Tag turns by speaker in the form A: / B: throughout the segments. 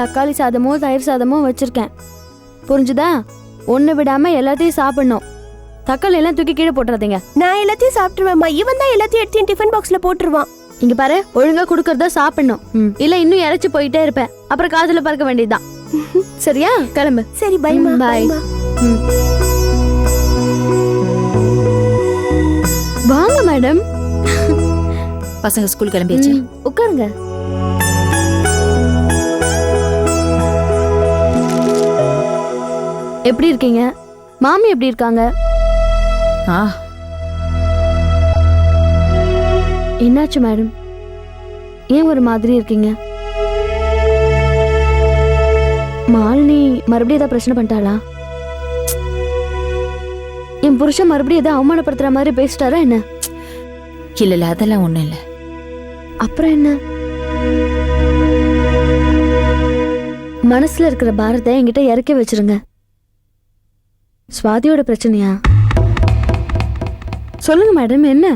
A: தக்காளி சாதமோ தயிர் சாதமோ வச்சிருக்கேன். புரிஞ்சுதா? ஒன்று விடாம எல்லாத்தையும் சாப்பிடணும். தக்காளி எல்லாம் தூக்கி கீழே போட்டுறாதீங்க.
B: நான் எல்லாத்தையும் சாப்பிட்டுருவேன்மா இவன் தான் எல்லாத்தையும் எடுத்து டிஃபன் பாக்ஸ்ல போட்டுருவான்.
A: இங்க பாரு ஒழுங்கா குடுக்கறத சாப்பிடணும். இல்ல இன்னும் இறைச்சு போயிட்டே இருப்பேன். அப்புறம் காதுல பறக்க வேண்டியதுதான். சரியா? கிளம்பு.
B: சரி. பைமா
A: ம். வாங்க மேடம்
C: பசங்க ஸ்கூல் கிளம்பியாச்சு.
A: உட்காருங்க. எப்படி இருக்கீங்க? மாமி எப்படி இருக்காங்க?
C: ஆ.
A: என்னாச்சு மேடம்? ஏன் ஒரு மாதிரி இருக்கீங்க? மாலினி மறுபடியும் ஏதாவது பிரச்சனை பண்ணிட்டாளா? என் புருஷன் மறுபடியும் ஏதாவது அவமானப்படுத்துற மாதிரி பேசிட்டாரா என்ன?
C: இல்ல இல்ல அதெல்லாம் ஒண்ணும் இல்ல.
A: அப்புறம் என்ன? மனசுல இருக்கிற பாரத்தை என்கிட்ட இறக்கி வச்சிருங்க. சுவாதியோட பிரச்சனையா? சொல்லுங்க மேடம் என்ன?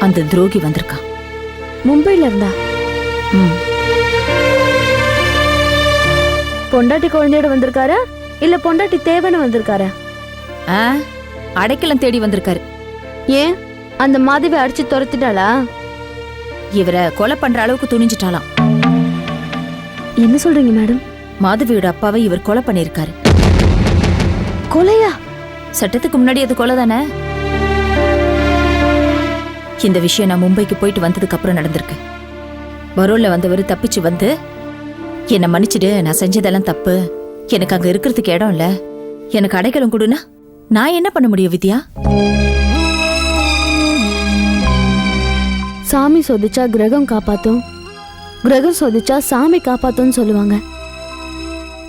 C: அந்த துரோகி வந்திருக்கான்
A: மும்பைல இருந்தா?
C: ம்.
A: பொண்டாட்டி குழந்தையோட வந்திருக்காரா? இல்ல பொண்டாட்டி தேவைன்னு வந்திருக்காரா?
C: ஆ அடைக்கலம் தேடி வந்திருக்காரு.
A: ஏன்? அந்த மாதவி அடிச்சு துரத்திட்டாளா?
C: இவரை கொலை பண்ற அளவுக்கு துணிஞ்சிட்டாலாம்
A: என்ன சொல்றீங்க மேடம்?
C: மாதவியோட அப்பாவை இவர் கொலை பண்ணியிருக்காரு.
A: கொலையா?
C: சட்டத்துக்கு முன்னாடி அது கொலை தானே? இந்த விஷயம் நான் மும்பைக்கு போயிட்டு வந்ததுக்கு அப்புறம் நடந்திருக்கு. பரோல்ல வந்தவர் தப்பிச்சு வந்து என்னை மன்னிச்சிடு நான் செஞ்சதெல்லாம் தப்பு. எனக்கு அங்க இருக்கிறதுக்கு இடம் இல்ல. எனக்கு அடைக்கலம் கொடுனா நான் என்ன பண்ண முடியும் வித்யா?
A: சாமி சோதிச்சா கிரகம் காப்பாத்தும். கிரகம் சோதிச்சா சாமி காப்பாத்தும்னு சொல்லுவாங்க.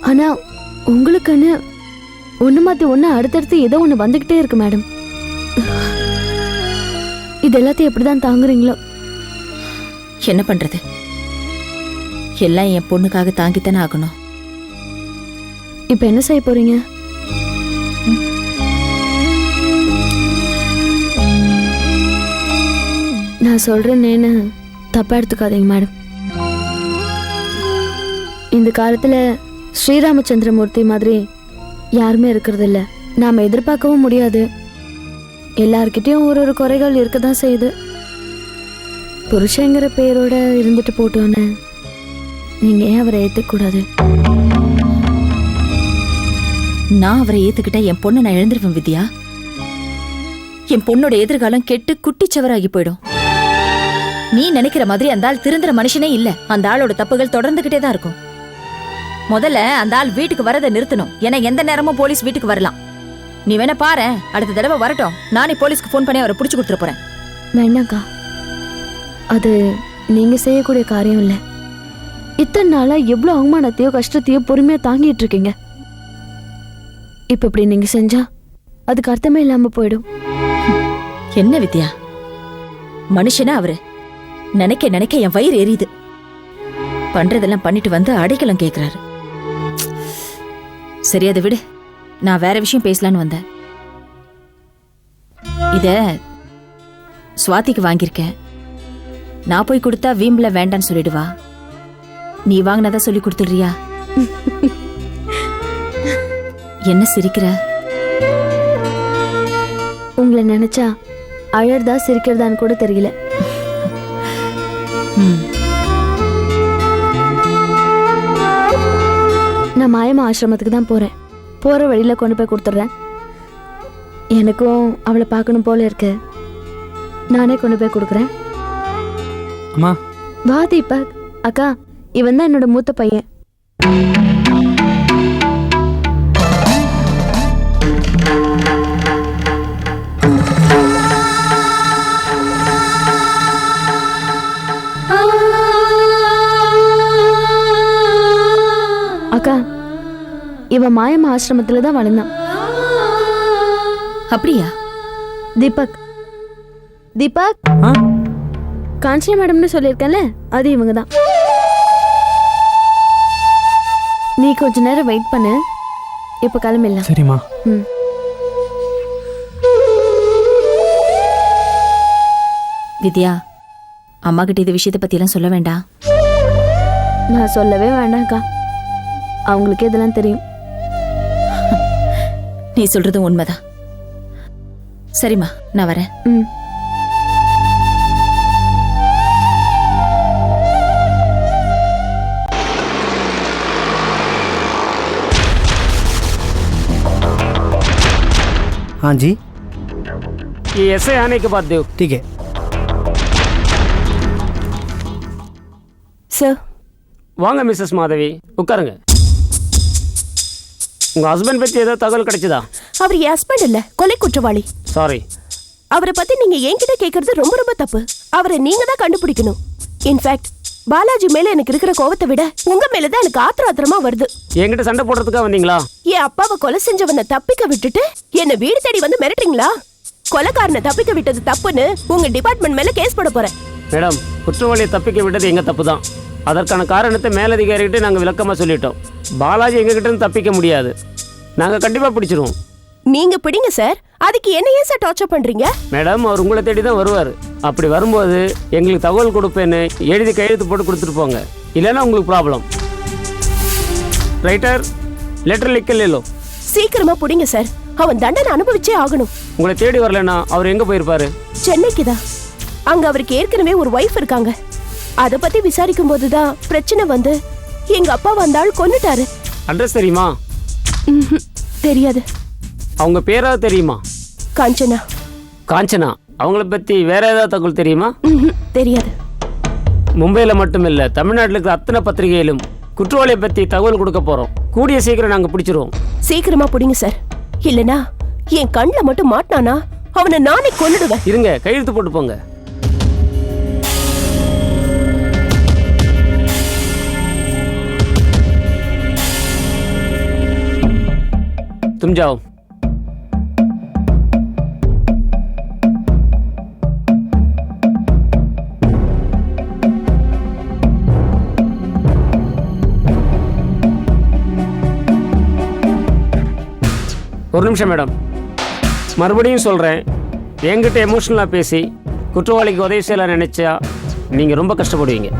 A: ஆனா உங்களுக்குன்னு ஒண்ணு மாத்தி ஒண்ணு அடுத்தடுத்து ஏதோ ஒண்ணு வந்துகிட்டே இருக்கு மேடம். இது எல்லாத்தையும் எப்படிதான் தாங்குறீங்களோ?
C: என்ன பண்றது? எல்லாம் என் பொண்ணுக்காக தாங்கித்தானே ஆகணும்.
A: இப்ப என்ன செய்ய போறீங்க? நான் சொல்றேன்னு தப்பா எடுத்துக்காதீங்க மேடம். இந்த காலத்துல ஸ்ரீராமச்சந்திரமூர்த்தி மாதிரி யாருமே இருக்கிறது இல்ல நாம எதிர்பார்க்கவும் முடியாது. எல்லார்கிட்டயும் ஒரு ஒரு குறைகள் இருக்க தான் செய்யுது. புருஷங்கிற பேரோட இருந்துட்டு போட்டோன்னு நீங்க ஏன் அவரை ஏத்துக்க
C: நான் அவரை ஏத்துக்கிட்டா என் பொண்ணு நான் இழந்துருவேன் வித்யா. என் பொண்ணோட எதிர்காலம் கெட்டு குட்டிச்சவராகி போயிடும். நீ நினைக்கிற மாதிரி அந்த ஆள் திருந்துற மனுஷனே இல்ல. அந்த ஆளோட தப்புகள் தொடர்ந்துகிட்டே தான் இருக்கும். முதல்ல அந்த ஆள் வீட்டுக்கு வரதை நிறுத்தணும். ஏன்னா எந்த நேரமும் போலீஸ் வீட்டுக்கு வரலாம். நீ வேணா பாரு அடுத்த தடவை வரட்டும். நானே போலீஸ்க்கு ஃபோன் பண்ணி அவரை புடிச்சு கொடுத்துட போறேன்.
A: வேண்டாங்க்கா அது நீங்க செய்யக்கூடிய காரியம் இல்ல. இத்தனை நாளா எவ்வளவு அவமானத்தையோ கஷ்டத்தையோ பொறுமையா தாங்கிட்டு இருக்கீங்க. இப்ப இப்படி நீங்க செஞ்சா அதுக்கு அர்த்தமே இல்லாம போயிடும்.
C: என்ன வித்யா? மனுஷனா அவரு. நினைக்க நினைக்க என் வயிறு எரியுது. பண்றதெல்லாம் பண்ணிட்டு வந்து அடைக்கலம் கேக்குறாரு. சரி அதை விடு. நான் வேற விஷயம் பேசலான்னு வந்தேன். இத சுவாதிக்கு வாங்கியிருக்கேன். நான் போய் கொடுத்தா வீம்புல வேண்டான்னு சொல்லிடுவா. நீ வாங்கினதா சொல்லி கொடுத்துடுறியா? என்ன சிரிக்கிற?
A: உங்களை நினைச்சா அழறதா சிரிக்கிறதான்னு கூட தெரியல.
C: ம்.
A: நான் மாயமா ஆசிரமத்துக்கு தான் போறேன். போற வழியில கொண்டு போய் கொடுத்துட்றேன். எனக்கும் அவளை பார்க்கணும் போல இருக்கு. நானே கொண்டு போய் கொடுக்குறேன்.
D: அம்மா.
A: வா தீபக். அக்கா இவன் தான் என்னோட மூத்த பையன். இவன் மாயம்மா ஆசிரமத்துல தான் வளர்ந்தான்
C: அப்படியா?
A: தீபக். தீபக்?
D: ஆ?
A: காஞ்சனா மேடம்னு சொல்லியிருக்கேன்ல அது இவங்க தான் நீ கொஞ்ச நேரம் வெயிட் பண்ணு. இப்போ கிளம்பிடலாம்.
D: சரிம்மா.
A: ம்.
C: வித்யா அம்மா கிட்ட இந்த விஷயத்தை பத்தி எல்லாம் சொல்ல வேண்டாம்.
A: நான் சொல்லவே வேண்டாம்க்கா. அவங்களுக்கு இதெல்லாம் தெரியும்.
C: நீ சொல்றது உண்மைதான் சரிம்மா நான் வரேன்
A: ம்
E: हाँ जी
F: ये ऐसे आने के बाद देव
E: ठीक है
B: சார்
F: வாங்க மிஸ்ஸஸ் மாதவி உட்காருங்க உங்க ஹஸ்பண்ட் பத்தி ஏதோ தகவல் கிடைச்சதா?
B: அவர் என் ஹஸ்பண்ட் இல்ல கொலை குற்றவாளி.
F: சாரி
B: அவரை பத்தி நீங்க என்கிட்ட கேக்குறது ரொம்ப ரொம்ப தப்பு. அவரை நீங்க தான் கண்டுபிடிக்கணும். இன்ஃபேக்ட் பாலாஜி மேல எனக்கு இருக்கிற கோவத்தை விட உங்க மேல தான் எனக்கு ஆத்திர ஆத்திரமா வருது.
F: என்கிட்ட சண்டை போடுறதுக்காக வந்தீங்களா?
B: என் அப்பாவை கொலை செஞ்சவனை தப்பிக்க விட்டுட்டு என்ன வீடு தேடி வந்து மிரட்டுறீங்களா? கொலைக்காரனை தப்பிக்க விட்டது தப்புன்னு உங்க டிபார்ட்மெண்ட் மேல கேஸ் போட போறேன்.
F: மேடம் குற்றவாளியை தப்பிக்க விட்டது எங்க தப்பு தான் அதற்கான காரணத்தை மேலதிகாரிகிட்ட நாங்கள் விளக்கமாக சொல்லிட்டோம். பாலாஜி எங்ககிட்ட தப்பிக்க முடியாது. நாங்கள் கண்டிப்பாக பிடிச்சிருவோம்.
B: நீங்க பிடிங்க சார். அதுக்கு என்ன ஏன் சார் டார்ச்சர் பண்றீங்க?
F: மேடம் அவர் உங்களை தேடி தான் வருவார். அப்படி வரும்போது எங்களுக்கு தகவல் கொடுப்பேன்னு எழுதி கையெழுத்து போட்டு கொடுத்துட்டு போங்க. இல்லைன்னா உங்களுக்கு ப்ராப்ளம் ரைட்டர் லெட்டர் லிக்கல்
B: சீக்கிரமா பிடிங்க சார். அவன் தண்டனை அனுபவிச்சே ஆகணும்.
F: உங்களை தேடி வரலன்னா அவர் எங்கே போயிருப்பாரு?
B: சென்னைக்கு தான். அங்க அவருக்கு ஏற்கனவே ஒரு ஒய்ஃப் இருக்காங்க. அத பத்தி விசாரிக்கும் போதுதான் பிரச்சனை வந்து எங்க அப்பா வந்தாள் கொன்னுட்டாரு.
F: அட்ரஸ் தெரியுமா.
B: தெரியாது.
F: அவங்க பேராவது தெரியுமா?
B: காஞ்சனா.
F: காஞ்சனா. அவங்கள பற்றி வேற ஏதாவது தகவல் தெரியுமா.
B: தெரியாது.
F: மும்பையில் மட்டும் இல்லை தமிழ்நாட்டில் இருக்கிற அத்தனை பத்திரிகையிலும் குற்றவாளியை பற்றி தகவல் கொடுக்க போகிறோம் கூடிய சீக்கிரம் நாங்கள் பிடிச்சிருவோம்.
B: சீக்கிரமா பிடிங்க சார். இல்லனா என் கண்ணுல மட்டும் மாட்டினானா அவனை நானே கொன்னுடுவேன்.
F: இருங்க கையெழுத்து போட்டு போங்க. Tuấn ஒரு நிமிஷம் மேடம் மறுபடியும் சொல்கிறேன் என்கிட்ட எமோஷ்னலாக பேசி குற்றவாளிக்கு உதவி செய்யலாம் நினச்சா நீங்கள் ரொம்ப கஷ்டப்படுவீங்க.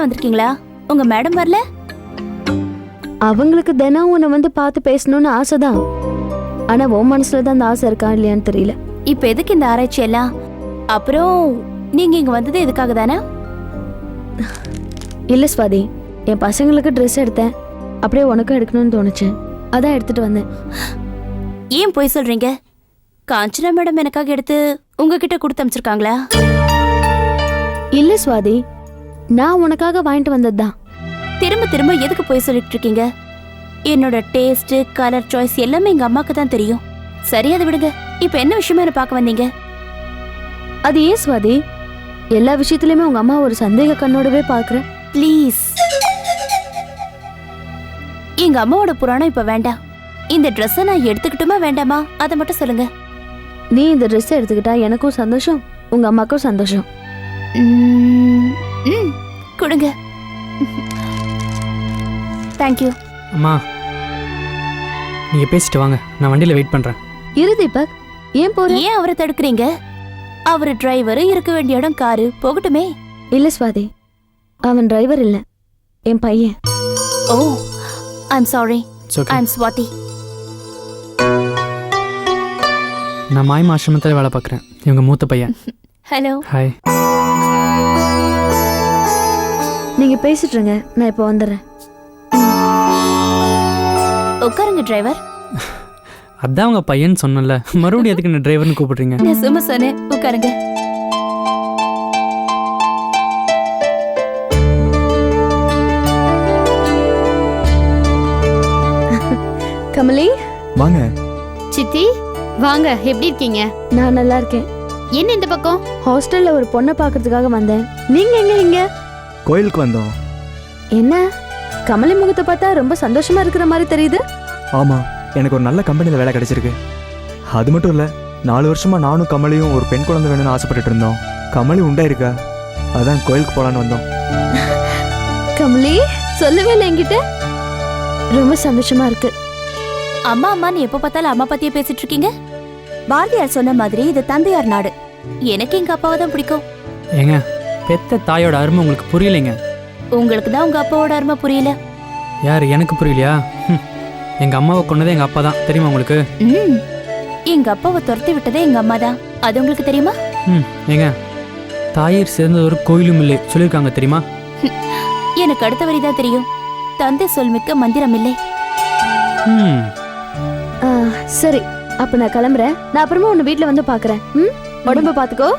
G: தான் வந்திருக்கீங்களா? உங்க மேடம் வரல?
A: அவங்களுக்கு தினம் உன்னை வந்து பார்த்து பேசணும்னு ஆசைதான். ஆனா உன் மனசுல தான் அந்த ஆசை இருக்கா இல்லையான்னு தெரியல.
G: இப்ப எதுக்கு இந்த ஆராய்ச்சி எல்லாம்? அப்புறம் நீங்க இங்க வந்தது எதுக்காக தானே?
A: இல்ல ஸ்வாதி என் பசங்களுக்கு ட்ரெஸ் எடுத்தேன். அப்படியே உனக்கும் எடுக்கணும்னு தோணுச்சு. அதான் எடுத்துட்டு வந்தேன்.
G: ஏன் போய் சொல்றீங்க? காஞ்சனா மேடம் எனக்காக எடுத்து உங்ககிட்ட கொடுத்து அமிச்சிருக்காங்களா?
A: இல்ல ஸ்வாதி நான் உனக்காக வாங்கிட்டு வந்ததுதான்.
G: திரும்ப திரும்ப எதுக்கு போய் சொல்லிட்டு இருக்கீங்க என்னோட டேஸ்ட் கலர் சாய்ஸ் எல்லாமே எங்க அம்மாக்கு தான் தெரியும். சரி அதை விடுங்க. இப்ப என்ன விஷயமா என்ன பார்க்க வந்தீங்க?
A: அது ஏன் ஸ்வாதி எல்லா விஷயத்துலயுமே உங்க அம்மா ஒரு சந்தேக கண்ணோடவே பாக்குற
G: ப்ளீஸ் எங்க அம்மாவோட புராணம் இப்ப வேண்டாம். இந்த ட்ரெஸ்ஸை நான் எடுத்துக்கிட்டுமா வேண்டாமா? அதை மட்டும் சொல்லுங்க.
A: நீ இந்த ட்ரெஸ் எடுத்துக்கிட்டா எனக்கும் சந்தோஷம் உங்க அம்மாக்கும் சந்தோஷம்.
G: ம், கொடுங்க. தேங்க்யூ
D: அம்மா நீங்கள் பேசிட்டு வாங்க. நான் வண்டியில் வெயிட் பண்ணுறேன்
A: இரு தீபக் ஏன் போற?
G: ஏன் அவரை தடுக்கிறீங்க? அவர் டிரைவர் இருக்க வேண்டிய இடம் காரு போகட்டுமே.
A: இல்ல ஸ்வாதி அவன் டிரைவர் இல்ல. என் பையன்.
G: ஓ I'm sorry
D: it's okay
G: I'm Swathi
D: நான் மாய்மா ஆசிரமத்தில் வேலை பார்க்குறேன். இவங்க மூத்த பையன்.
G: ஹலோ
D: ஹாய்
A: நீங்க பேசிட்டு இருங்க நான் இப்போ வந்துடுறேன்
G: உட்காருங்க டிரைவர்
D: அதான் அவங்க பையன் சொன்னல மறுபடியும் எதுக்கு என்ன டிரைவர்னு கூப்பிடுறீங்க?
G: நான் சும்மா சொன்னேன். உட்காருங்க.
A: கமலி?
E: வாங்க.
H: சித்தி வாங்க. எப்படி இருக்கீங்க?
A: நான் நல்லா இருக்கேன்.
H: என்ன இந்த பக்கம்?
A: ஹாஸ்டல்ல ஒரு பொண்ணை பார்க்கறதுக்காக வந்தேன். நீங்க எங்க இங்க?
E: கோயிலுக்கு வந்தோம்.
A: என்ன? கமலி முகத்தை பார்த்தா ரொம்ப சந்தோஷமா இருக்கிற மாதிரி தெரியுது.
E: ஆமா எனக்கு ஒரு நல்ல கம்பெனியில் வேலை கிடைச்சிருக்கு. அது மட்டும் இல்லை நாலு வருஷமா நானும் கமலியும் ஒரு பெண் குழந்தை வேணும்னு ஆசைப்பட்டுட்டு இருந்தோம். கமலி உண்டாயிருக்கா அதான் கோயிலுக்கு போகலான்னு வந்தோம்.
A: கமலி சொல்லவே இல்லை என்கிட்ட. ரொம்ப சந்தோஷமா இருக்கு.
G: அம்மா அம்மான்னு எப்ப பார்த்தாலும் அம்மா பத்தியே பேசிட்டு இருக்கீங்க? பாரதியார் சொன்ன மாதிரி இது தந்தையார் நாடு. எனக்கு எங்க அப்பாவை தான் பிடிக்கும்.
D: ஏங்க பெத்த தாயோட அருமை உங்களுக்கு புரியலைங்க.
G: உங்களுக்கு தான் உங்க அப்பாவோட அருமை புரியல.
D: யார் எனக்கு புரியலையா? ஹம். எங்க அம்மாவை கொன்னதே எங்க அப்பா தான். தெரியுமா உங்களுக்கு?
G: ம். எங்க அப்பாவை துரத்தி விட்டதே எங்க அம்மா தான். அது உங்களுக்கு தெரியுமா?
D: ம் ஏங்க. தாயீர் சிறந்தது ஒரு கோயிலும் இல்லை. சொல்லியிருக்காங்க தெரியுமா?
G: எனக்கு அடுத்த வரி தான் தெரியும். தந்தை சொல்மிக்க மந்திரம் இல்லை.
D: ம்.
A: ஆ, சரி. அப்ப நான் கிளம்புறேன். நான் அப்புறமா உன்னை வீட்ல வந்து பாக்குறேன். ம்? உடம்ப பாத்துக்கோ.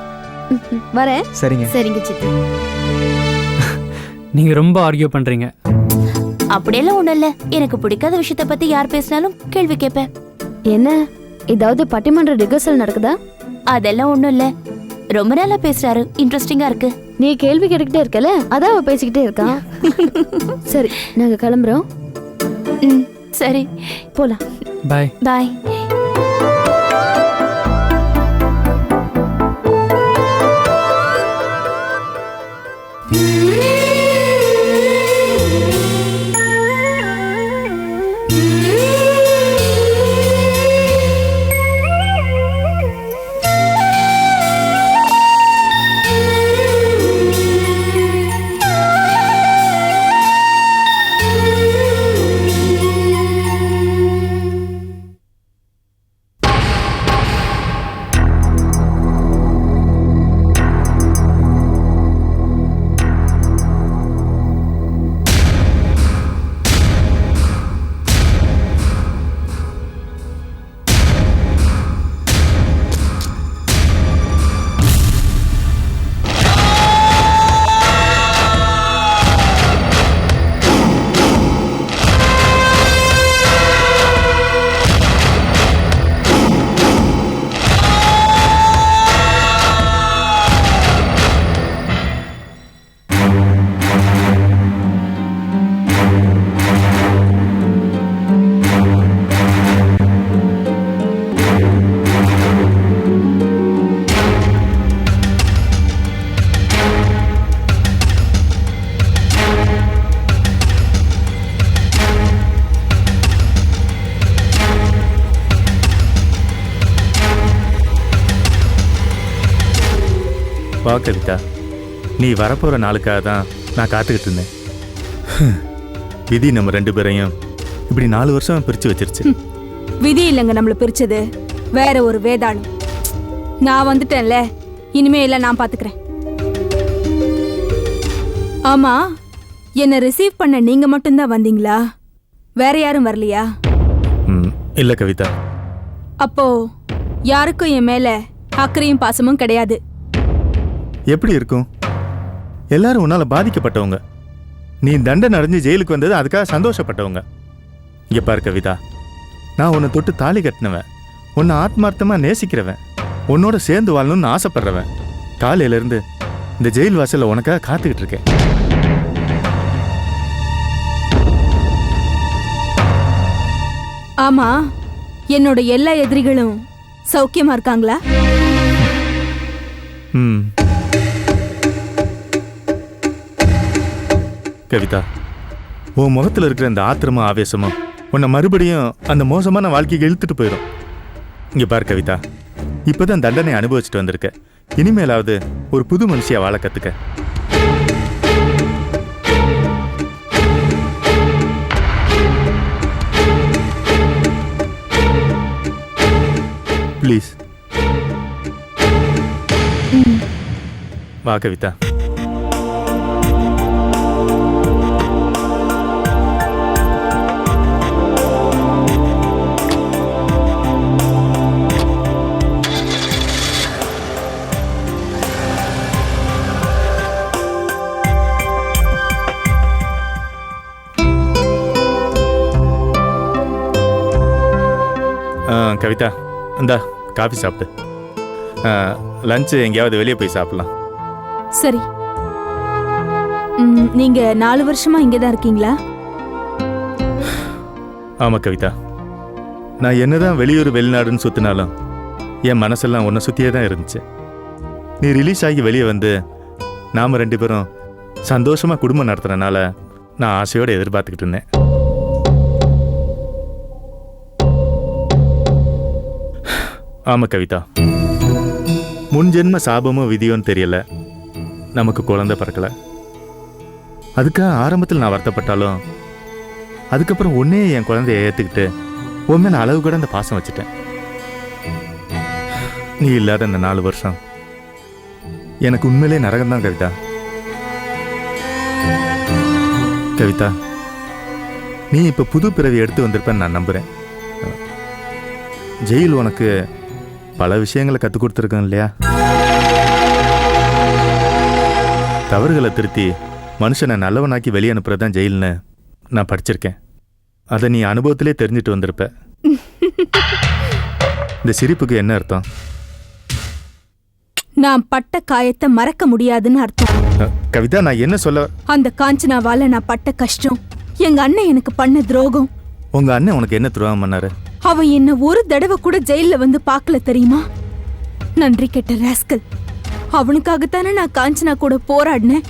A: வரேன்.
E: சரிங்க.
H: சரிங்க சித்தி.
D: நீங்க ரொம்ப ஆர்கியூ பண்றீங்க.
G: அப்படியெல்லாம் ஒண்ணும் இல்ல. எனக்கு பிடிக்காத விஷயத்த பத்தி யார் பேசினாலும் கேள்வி கேட்பேன்.
A: என்ன? ஏதாவது பட்டிமன்ற ரிகர்சல் நடக்குதா?
G: அதெல்லாம் ஒண்ணும் இல்ல. ரொம்ப நாளா பேசுறாரு. இன்ட்ரெஸ்டிங்கா இருக்கு.
A: நீ கேள்வி கேட்டுக்கிட்டே இருக்கல? அதான் அவ பேசிக்கிட்டே இருக்கான் சரி நாங்க கிளம்புறோம்.
G: ம் சரி.
A: போலாம்.
D: பாய்
G: பாய்
I: வா கவிதா நீ வரப்போகிற நாளுக்காக தான் நான் காத்துக்கிட்டு இருந்தேன். விதி நம்ம ரெண்டு பேரையும் இப்படி நாலு வருஷம் பிரித்து வச்சிருச்சு.
J: விதி இல்லைங்க நம்மள பிரிச்சது. வேற ஒரு வேதாளம். நான் வந்துட்டேன்ல. இனிமே எல்லாம் நான் பாத்துக்கிறேன். ஆமா என்னை ரிசீவ் பண்ண நீங்க மட்டும்தான் வந்தீங்களா? வேற யாரும் வரலையா?
I: ம், இல்லை கவிதா.
J: அப்போ யாருக்கும் என் மேல அக்கறையும் பாசமும் கிடையாது.
I: எப்படி இருக்கும்? எல்லாரும் உன்னால் பாதிக்கப்பட்டவங்க. நீ தண்டனை அடைஞ்சு ஜெயிலுக்கு வந்தது அதுக்காக சந்தோஷப்பட்டவங்க. இங்கே பாரு கவிதா. நான் உன்னை தொட்டு தாலி கட்டினவன். உன்னை ஆத்மார்த்தமாக நேசிக்கிறவன். உன்னோட சேர்ந்து வாழணும்னு ஆசைப்படுறவன். காலையிலேருந்து இந்த ஜெயில் வாசலில் உனக்காக காத்துக்கிட்டு இருக்கேன்.
J: ஆமா என்னோட எல்லா எதிரிகளும் சௌக்கியமா இருக்காங்களா?
I: ம். கவிதா உன் முகத்தில் இருக்கிற இந்த ஆத்திரமும் ஆவேசமும் உன்னை மறுபடியும் அந்த மோசமான வாழ்க்கைக்கு இழுத்துட்டு போயிடும் இங்கே பார் கவிதா இப்போதான் தண்டனை அனுபவிச்சுட்டு வந்திருக்க. இனிமேலாவது ஒரு புது மனுஷியா வாழ கற்றுக்க ப்ளீஸ் வா கவிதா. கவிதா இந்தா காஃபி சாப்பிடு. லஞ்சு எங்கேயாவது வெளியே போய் சாப்பிடலாம்.
J: சரி. நீங்க நாலு வருஷமா இங்கே தான் இருக்கீங்களா?
I: ஆமாம் கவிதா. நான் என்னதான் வெளியூர் வெளிநாடுன்னு சுத்தினாலும் என் மனசெல்லாம் உன்னை சுத்தியே தான் இருந்துச்சு. நீ ரிலீஸ் ஆகி வெளியே வந்து நாம ரெண்டு பேரும் சந்தோஷமா குடும்பம் நடத்துறனால நான் ஆசையோட எதிர்பார்த்துக்கிட்டு இருந்தேன். ஆமா கவிதா. முன் ஜென்ம சாபமோ விதியோன்னு தெரியல. நமக்கு குழந்தை பிறக்கல. அதுக்காக ஆரம்பத்தில் நான் வருத்தப்பட்டாலும் அதுக்கப்புறம் உன்னே என் குழந்தைய ஏற்றுக்கிட்டு உன் நான் அளவு கூட அந்த பாசம் வச்சுட்டேன். நீ இல்லாத இந்த நாலு வருஷம் எனக்கு உண்மையிலே நரகம் தான் கவிதா. கவிதா நீ இப்போ புது பிறவி எடுத்து வந்திருப்பேன்னு நான் நம்புகிறேன் ஜெயில் உனக்கு பல விஷயங்களை கற்றுக் கொடுத்துருக்கேன் இல்லையா? தவறுகளை திருத்தி மனுஷனை நல்லவனாக்கி வெளியே அனுப்புறது தான் ஜெயில்னு நான் படிச்சிருக்கேன். அதை நீ அனுபவத்திலே தெரிஞ்சுட்டு வந்திருப்ப. இந்த சிரிப்புக்கு என்ன அர்த்தம்?
J: நான் பட்ட காயத்தை மறக்க முடியாதுன்னு அர்த்தம்.
I: கவிதா நான் என்ன சொல்ல
J: அந்த காஞ்சனாவால நான் பட்ட கஷ்டம் எங்க அண்ணன் எனக்கு பண்ண துரோகம்.
I: உங்க அண்ணன் உனக்கு என்ன துரோகம் பண்ணாரு?
J: அவன் என்ன ஒரு தடவை கூட ஜெயில்ல வந்து பார்க்கல தெரியுமா? நன்றி கெட்ட ராஸ்கல். அவனுக்காகத்தானே நான் காஞ்சனா கூட போராடினேன்.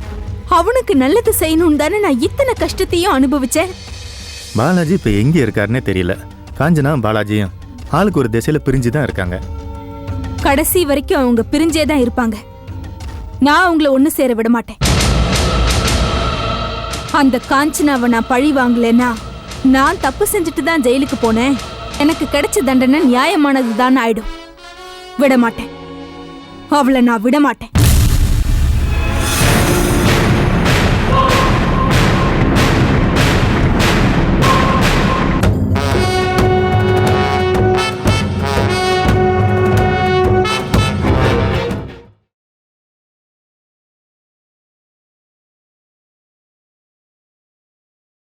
J: அவனுக்கு நல்லது செய்யணும்னு தானே நான் இத்தனை கஷ்டத்தையும் அனுபவிச்சேன்.
I: பாலாஜி இப்போ எங்கே இருக்காருன்னே தெரியல. காஞ்சனா பாலாஜியும் ஆளுக்கு ஒரு திசையில பிரிஞ்சு தான் இருக்காங்க.
J: கடைசி வரைக்கும் அவங்க பிரிஞ்சே தான் இருப்பாங்க. நான் அவங்கள ஒண்ணு சேர விட மாட்டேன். அந்த காஞ்சனாவை நான் பழி வாங்கலைன்னா நான் தப்பு செஞ்சுட்டு தான் ஜெயிலுக்கு போனேன். எனக்கு கிடைச்ச தண்டனை நியாயமானதுதான் ஆயிடும். விட மாட்டேன் அவளை நான் விட மாட்டேன்